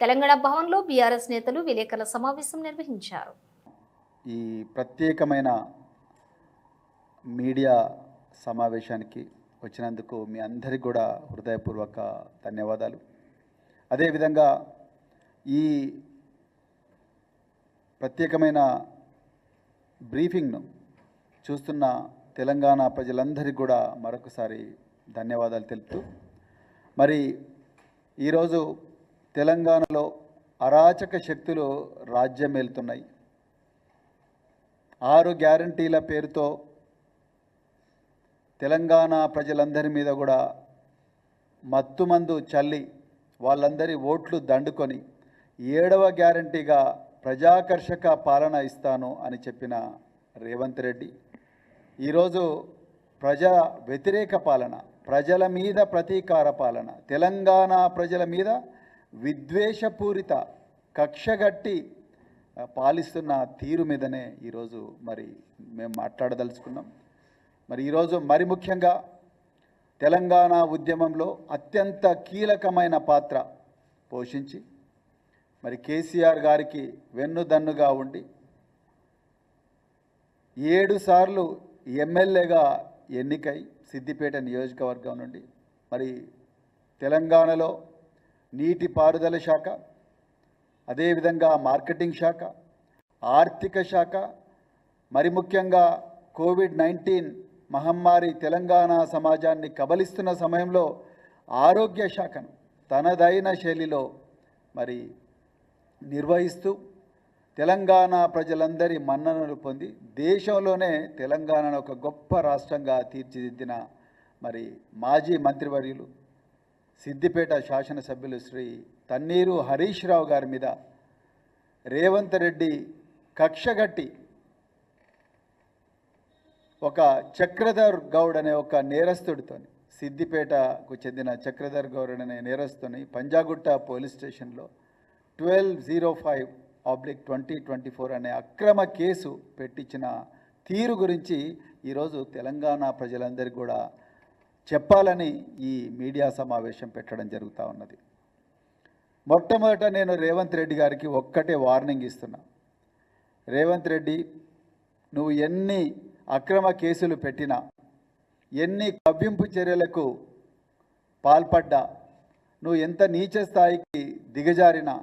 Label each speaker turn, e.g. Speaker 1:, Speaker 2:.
Speaker 1: తెలంగాణ భవన్లో బీఆర్ఎస్ నేతలు విలేకరుల సమావేశం నిర్వహించారు.
Speaker 2: ఈ ప్రత్యేకమైన మీడియా సమావేశానికి వచ్చినందుకు మీ అందరికి కూడా హృదయపూర్వక ధన్యవాదాలు. అదేవిధంగా ఈ ప్రత్యేకమైన బ్రీఫింగ్ను చూస్తున్న తెలంగాణ ప్రజలందరికీ కూడా మరొకసారి ధన్యవాదాలు తెలుపుతూ మరి ఈరోజు తెలంగాణలో అరాచక శక్తులు రాజ్యమేలుతున్నాయి. ఆరు గ్యారంటీల పేరుతో తెలంగాణ ప్రజలందరి మీద కూడా మత్తుమందు చల్లి వాళ్ళందరి ఓట్లు దండుకొని ఏడవ గ్యారంటీగా ప్రజాకర్షక పాలన ఇస్తాను అని చెప్పిన రేవంత్ రెడ్డి. ఈరోజు ప్రజా వ్యతిరేక పాలన ప్రజల మీద ప్రతీకార పాలన తెలంగాణ ప్రజల మీద విద్వేషపూరిత కక్షగట్టి పాలిస్తున్న తీరు మీదనే ఈరోజు మరి మేము మాట్లాడదలుచుకున్నాం. మరి ఈరోజు మరి ముఖ్యంగా తెలంగాణ ఉద్యమంలో అత్యంత కీలకమైన పాత్ర పోషించి మరి కేసీఆర్ గారికి వెన్నుదన్నుగా ఉండి ఏడుసార్లు ఎమ్మెల్యేగా ఎన్నికై సిద్దిపేట నియోజకవర్గం నుండి మరి తెలంగాణలో నీటిపారుదల శాఖ అదేవిధంగా మార్కెటింగ్ శాఖ ఆర్థిక శాఖ మరి ముఖ్యంగా కోవిడ్ నైన్టీన్ మహమ్మారి తెలంగాణ సమాజాన్ని కబలిస్తున్న సమయంలో ఆరోగ్య శాఖను తనదైన శైలిలో మరి నిర్వహిస్తూ తెలంగాణ ప్రజలందరి మన్ననలు పొంది దేశంలోనే తెలంగాణను ఒక గొప్ప రాష్ట్రంగా తీర్చిదిద్దిన మరి మాజీ మంత్రివర్యులు సిద్దిపేట శాసనసభ్యులు శ్రీ తన్నీరు హరీష్ రావు గారి మీద రేవంత్ రెడ్డి కక్షగట్టి ఒక చక్రధర్ గౌడ్ అనే ఒక నేరస్తుడితోని సిద్దిపేటకు చెందిన చక్రధర్ గౌడ్ అనే నేరస్తుని పంజాగుట్ట పోలీస్ స్టేషన్లో twelve zero five oblique twenty twenty four అనే అక్రమ కేసు పెట్టించిన తీరు గురించి ఈరోజు తెలంగాణ ప్రజలందరికీ కూడా చెప్పాలని ఈ మీడియా సమావేశం పెట్టడం జరుగుతూ ఉన్నది. మొట్టమొదట నేను రేవంత్ రెడ్డి గారికి ఒక్కటే వార్నింగ్ ఇస్తున్నా. రేవంత్ రెడ్డి నువ్వు ఎన్ని అక్రమ కేసులు పెట్టినా ఎన్ని కవ్వింపు చర్యలకు పాల్పడ్డా నువ్వు ఎంత నీచ స్థాయికి దిగజారినా